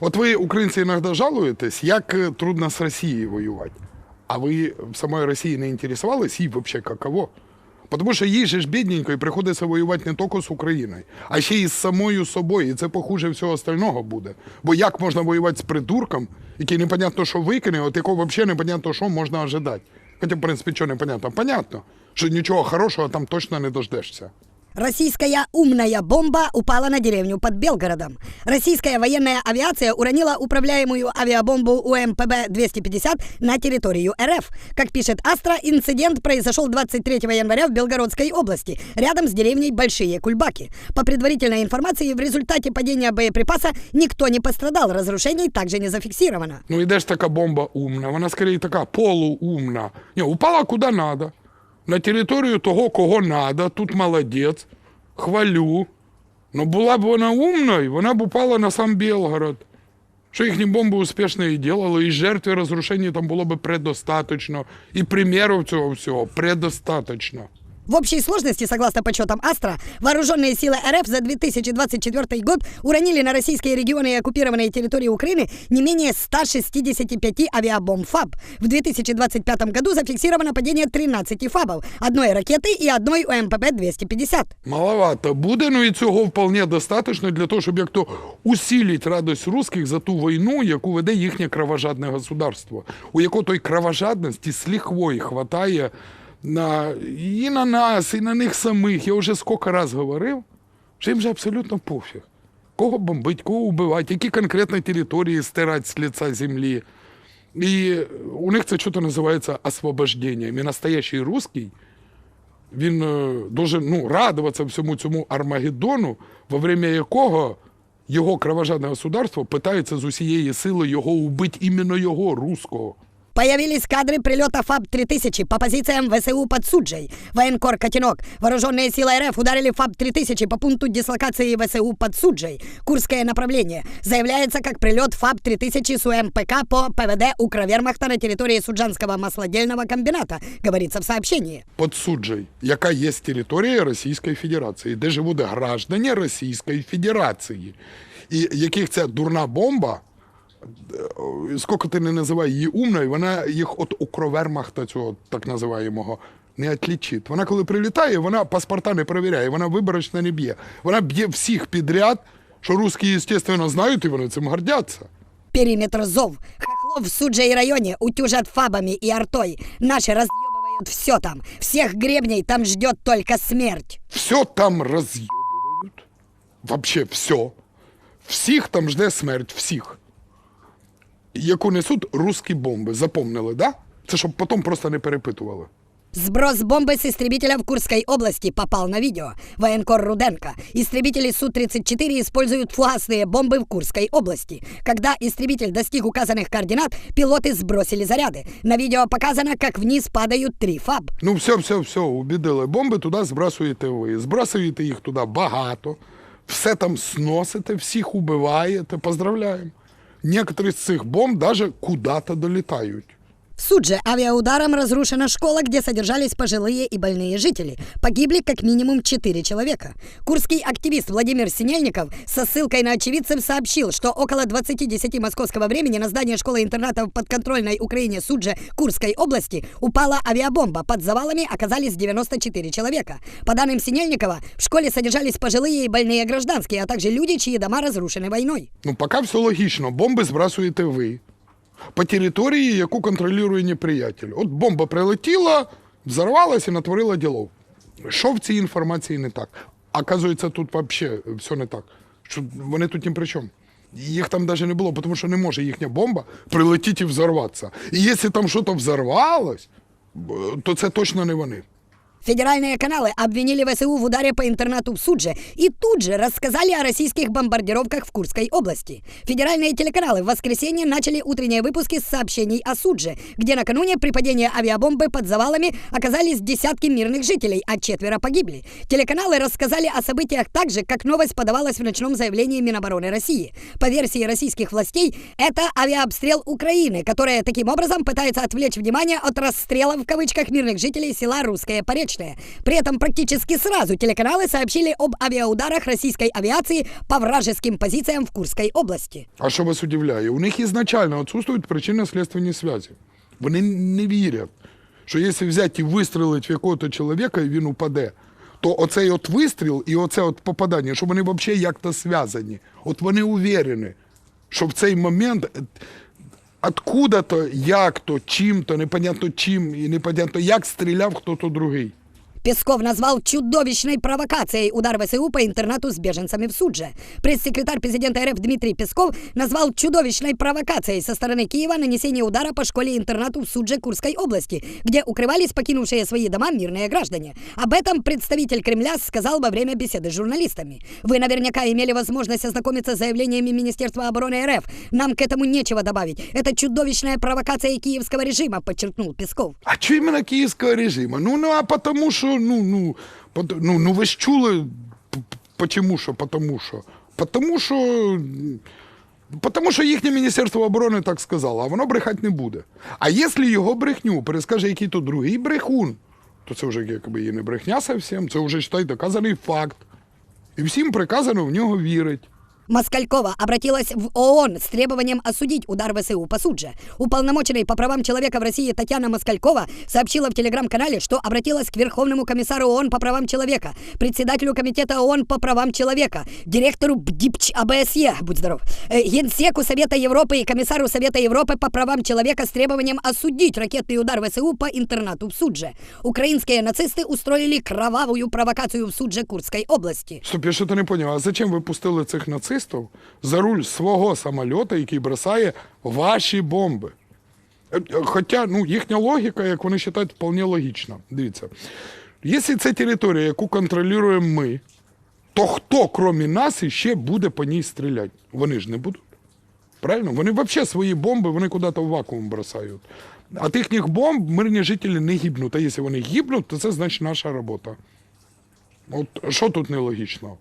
От ви, українці, іноді жалуєтесь, як е, трудно з Росією воювати. А ви самої Росії не інтересувались, їй взагалі каково? Тому що їй же ж бідненько приходиться воювати не тільки з Україною, а ще й з самою собою. І це похуже всього остального буде. Бо як можна воювати з придурком, який непонятно, що викине, от якого взагалі непонятно, що можна ожидати. Хоча, в принципі, що непонятно? Понятно, що нічого хорошого там точно не дождешся. Российская умная бомба упала на деревню под Белгородом. Российская военная авиация уронила управляемую авиабомбу УМПБ-250 на территорию РФ. Как пишет Астра, инцидент произошел 23 января в Белгородской области, рядом с деревней Большие Кульбаки. По предварительной информации, в результате падения боеприпаса никто не пострадал, разрушений также не зафиксировано. Ну і де ж така бомба умна? Вона скоріше така полуумна. Ні, упала куди надо. На територію того, кого надо. Тут молодець. Хвалю. Ну була б вона умною, вона б упала на сам Білгород. Що їхні бомби успішно і ділили, і жертв і розрушень там було б предостаточно. І примірів цього всього предостаточно. В общей сложности, согласно подсчетам Астра, вооруженные силы РФ за 2024 год уронили на российские регионы и оккупированные территории Украины не менее 165 авиабомб ФАБ. В 2025 году зафиксировано падение 13 ФАБов, одной ракеты и одной УМПБ-250. Маловато буде, ну і цього вполне достатньо для того, щоб як то усилить радость русських за ту війну, яку веде їхнє кровожадне государство, у якого той кровожадності з лихвою хватає на, і на нас, і на них самих. Я вже скільки раз говорив, що їм же абсолютно пофіг. Кого бомбить, кого вбивати, які конкретно території стирати з лица землі. І у них це що-то називається освобожденням. І настоящий русский, він е, дуже ну, радуватися всьому цьому Армагеддону, во время якого його кровожадне государство питається з усієї сили його убити іменно його, руського. Появились кадры прилета ФАБ-3000 по позициям ВСУ под Суджей. Военкор «Котенок». Вооруженные силы РФ ударили ФАБ-3000 по пункту дислокации ВСУ под Суджей. Курское направление. Заявляется как прилет ФАБ-3000 с УМПК по ПВД Укровермахта на территории Суджанского маслодельного комбината, говорится в сообщении. Под Суджей, яка є територія Російської Федерації, де живуть граждані Російської Федерації, і яких ця дурна бомба, е, скільки ти не називай її умною, вона їх от у укровермахта цього так називаємого не відлічить. Вона коли прилітає, вона паспорта не перевіряє, вона виборочно не б'є. Вона б'є всіх підряд, що русські, звісно, знають, і вони цим гордяться. Периметр ЗОВ. Хохлов в Суджей районе утюжат ФАБами и артой. Наши разъебывают все там. Всех гребней там ждет только смерть. Все там роз'єбують. Вообще все. Всіх там жде смерть, всіх Яку несуть русські бомби. Запомнили, да? Це щоб потім просто не перепитували. Сброс бомбы с истребителя в Курской области попал на видео. Военкор Руденко. Истребители Су-34 используют фугасные бомбы в Курской области. Когда истребитель достиг указанных координат, пилоты сбросили заряды. На видео показано, как вниз падают три ФАБ. Ну, все, все, все, убідили. Бомби туди збрасуєте ви. Збрасуєте їх туди багато. Все там сносите, всіх убиваєте. Поздравляємо. Некоторі из цих бомб даже куда-то долітають. В Судже авиаударом разрушена школа, где содержались пожилые и больные жители. Погибли как минимум четыре человека. Курский активист Владимир Синельников со ссылкой на очевидцев сообщил, что около 20.10 московского времени на здание школы-интерната в подконтрольной Украине Судже Курской области упала авиабомба. Под завалами оказались 94 человека. По данным Синельникова, в школе содержались пожилые и больные гражданские, а также люди, чьи дома разрушены войной. Ну, поки все логічно. Бомби збрасуєте ви. По території, яку контролює неприятель. От бомба прилетіла, взорвалась і натворила ділов. Що в цій інформації не так? Оказується, тут взагалі все не так. Що вони тут ні при чому. Їх там навіть не було, тому що не може їхня бомба прилетіти і взорватися. І якщо там щось взорвалось, то це точно не вони. Федеральные каналы обвинили ВСУ в ударе по интернату в Судже и тут же рассказали о российских бомбардировках в Курской области. Федеральные телеканалы в воскресенье начали утренние выпуски с сообщений о Судже, где накануне при падении авиабомбы под завалами оказались десятки мирных жителей, а четверо погибли. Телеканалы рассказали о событиях так же, как новость подавалась в ночном заявлении Минобороны России. По версии российских властей, это авиаобстрел Украины, которая таким образом пытается отвлечь внимание от расстрелов в кавычках мирных жителей села Русское Поречье. беспечные. При этом практически сразу телеканалы сообщили об авиаударах российской авиации по вражеским позициям в Курской области. А що вас удивляє? У них ізначально відсутствують причинно-слідственні зв'язки. Вони не вірять, що якщо взяти і вистрілити в якогось чоловіка, і він упаде, то оцей от вистріл і оце от попадання, що вони взагалі як-то зв'язані. От вони уверені, що в цей момент е, откуда-то, як-то, чим-то, непонятно чим, і непонятно як стріляв хто-то другий. Песков назвал чудовищной провокацией удар ВСУ по интернату с беженцами в Судже. Пресс-секретарь президента РФ Дмитрий Песков назвал чудовищной провокацией со стороны Киева нанесение удара по школе-интернату в Судже Курской области, где укрывались покинувшие свои дома мирные граждане. Об этом представитель Кремля сказал во время беседы с журналистами. Вы наверняка имели возможность ознакомиться с заявлениями Министерства обороны РФ. Нам к этому нечего добавить. Это чудовищная провокация киевского режима, подчеркнул Песков. А чого іменно київського режиму? Ну, ну, а потому що, ну, ну, ну, ну ви ж чули, почему що, потому що? Потому що, м, потому що їхнє Міністерство оборони так сказало, а воно брехати не буде. А якщо його брехню перескаже який то другий брехун, то це вже якби і не брехня совсем, це вже, считай, доказаний факт. І всім приказано в нього вірить. Москалькова обратилась в ООН с требованием осудить удар ВСУ по Судже. Уполномоченный по правам человека в России Татьяна Москалькова сообщила в телеграм-канале, что обратилась к Верховному комиссару ООН по правам человека, председателю Комитета ООН по правам человека, директору БДИПЧ АБСЕ, будь здоров, э, Генсеку Совета Европы и комиссару Совета Европы по правам человека с требованием осудить ракетный удар ВСУ по интернату в Судже. Украинские нацисты устроили кровавую провокацию в Судже Курской области. Стоп, я що-то не поняв, а зачем ви пустили цих нацистів за руль свого самольота, який бросає ваші бомби? Е, е, Хоча ну, їхня логіка, як вони вважають, вполне логічна. Дивіться, якщо це територія, яку контролюємо ми, то хто, крім нас, іще буде по ній стріляти? Вони ж не будуть. Правильно? Вони взагалі свої бомби вони куди-то в вакуум бросають. От їхніх бомб мирні жителі не гибнуть. А якщо вони гибнуть, то це значить наша робота. От що тут нелогічно?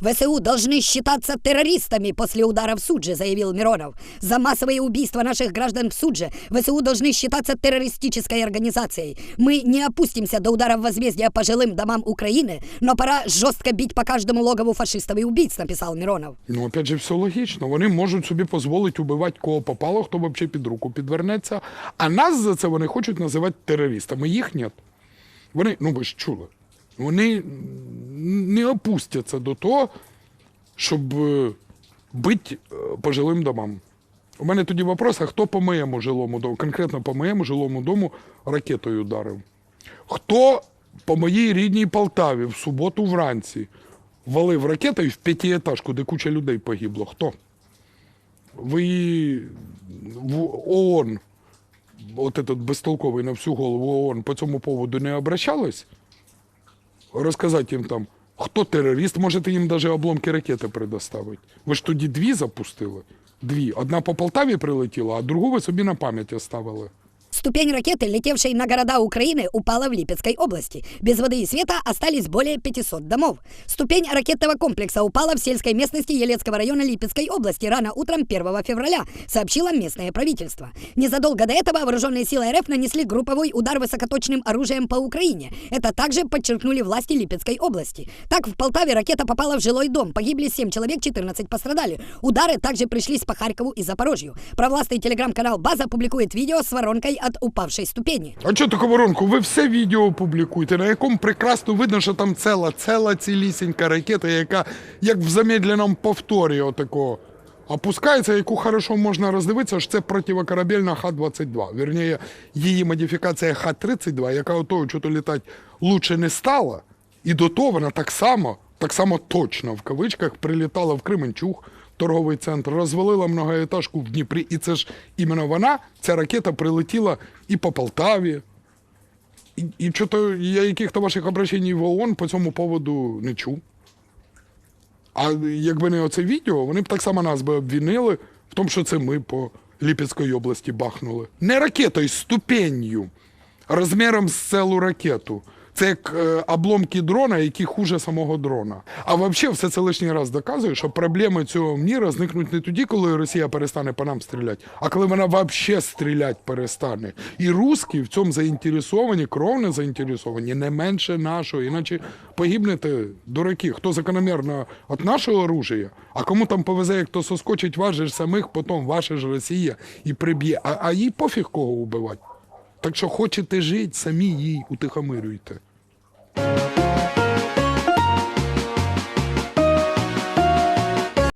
ВСУ должны считаться террористами после удара в Судже, заявил Миронов. За массовые убийства наших граждан в Судже ВСУ должны считаться террористической организацией. Мы не опустимся до ударов возмездия по жилым домам Украины, но пора жестко бить по каждому логову фашистов и убийц, написал Миронов. Ну, опять же, все логічно. Вони можуть собі дозволити убивати кого попало, хто взагалі під руку підвернеться. А нас за це вони хочуть називати терористами. Їх нет. Вони, ну ви ж чули, вони м, не опустяться до того, щоб е, бити е, по жилим домам. У мене тоді вопрос, а хто по моєму жилому дому, конкретно по моєму жилому дому ракетою ударив? Хто по моїй рідній Полтаві в суботу вранці валив ракетою в п'ятиэтажку, де куча людей погибло? Хто? Ви в ООН, от этот безтолковий на всю голову ООН по цьому поводу не обращались? Розказати їм там, хто терорист, можете їм навіть обломки ракети предоставити. Ви ж тоді дві запустили? Дві. Одна по Полтаві прилетіла, а другу ви собі на пам'ять оставили. Ступень ракеты, летевшей на города Украины, упала в Липецкой области. Без воды и света остались более 500 домов. Ступень ракетного комплекса упала в сельской местности Елецкого района Липецкой области рано утром 1 февраля, сообщило местное правительство. Незадолго до этого вооруженные силы РФ нанесли групповой удар высокоточным оружием по Украине. Это также подчеркнули власти Липецкой области. Так, в Полтаве ракета попала в жилой дом. Погибли 7 человек, 14 пострадали. Удары также пришлись по Харькову и Запорожью. Провластный телеграм-канал «База» публикует видео с воронкой от упавшей ступени. А чого таку воронку? Ви все відео публікуєте, на якому прекрасно видно, що там ціла, ціла цілісінька ракета, яка як в замедленому повторі отакого опускається, яку хорошо можна роздивитися, що це противокорабельна Х-22. Вірніше, її модифікація Х-32, яка отого чого літати лучше не стала. І до того вона так само, так само точно в кавичках прилітала в Кременчуг, торговий центр, розвалила многоетажку в Дніпрі. І це ж іменно вона, ця ракета прилетіла і по Полтаві. І, і чого я яких-то ваших обращень в ООН по цьому поводу не чув. А якби не оце відео, вони б так само нас би обвінили в тому, що це ми по Ліпецької області бахнули. Не ракетою, ступенью, розміром з цілу ракету. Це як е, обломки дрона, які хуже самого дрона. А взагалі все це лишній раз доказує, що проблеми цього міра зникнуть не тоді, коли Росія перестане по нам стріляти, а коли вона взагалі стріляти перестане. І русські в цьому заінтересовані, кровно заінтересовані, не менше нашого. Іначе погибнете, дураки, хто закономірно від нашого оружия, а кому там повезе, як то соскочить вас же ж самих, потім ваша ж Росія і приб'є. А, а їй пофіг кого вбивати. Так що хочете жити, самі їй утихомирюйте.